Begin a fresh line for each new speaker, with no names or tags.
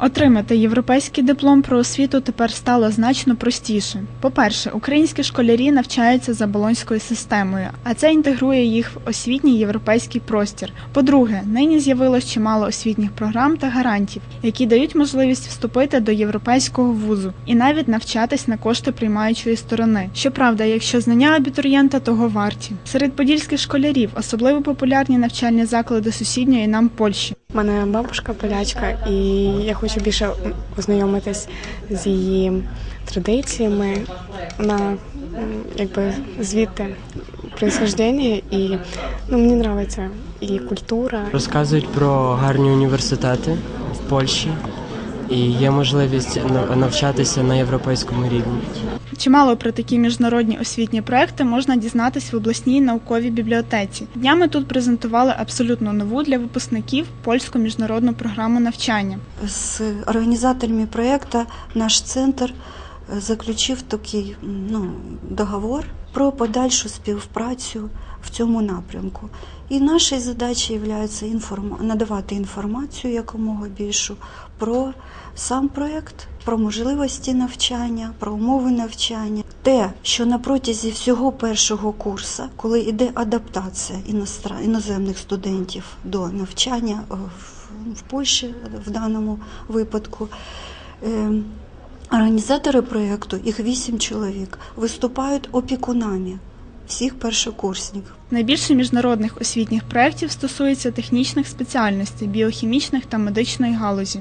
Отримати європейський диплом про освіту тепер стало значно простіше. По-перше, українські школярі навчаються за болонською системою, а це інтегрує їх в освітній європейський простір. По-друге, нині з'явилось чимало освітніх програм та гарантів, які дають можливість вступити до європейського вузу і навіть навчатись на кошти приймаючої сторони. Щоправда, якщо знання абітурієнта того варті. Серед подільських школярів особливо популярні навчальні заклади сусідньої нам Польщі.
Мене бабушка полячка, і я хочу більше ознайомитись з її традиціями на якби звідти происхождення. І ну, мені подобається і культура.
Розказують про гарні університети в Польщі і є можливість навчатися на європейському рівні.
Чимало про такі міжнародні освітні проекти можна дізнатись в обласній науковій бібліотеці. Днями тут презентували абсолютно нову для випускників польську міжнародну програму навчання.
З організаторами проекту наш центр заключив такий ну, договор про подальшу співпрацю в цьому напрямку. І нашою задачею є надавати інформацію якомога більшу про сам проєкт, про можливості навчання, про умови навчання. Те, що на протязі всього першого курсу, коли йде адаптація іностра- іноземних студентів до навчання е, в- в Польщі в даному випадку. Організатори проєкту, їх вісім чоловік, виступають опікунами всіх першокурсників.
Найбільше міжнародних освітніх проєктів стосується технічних спеціальностей, біохімічних та медичної галузі.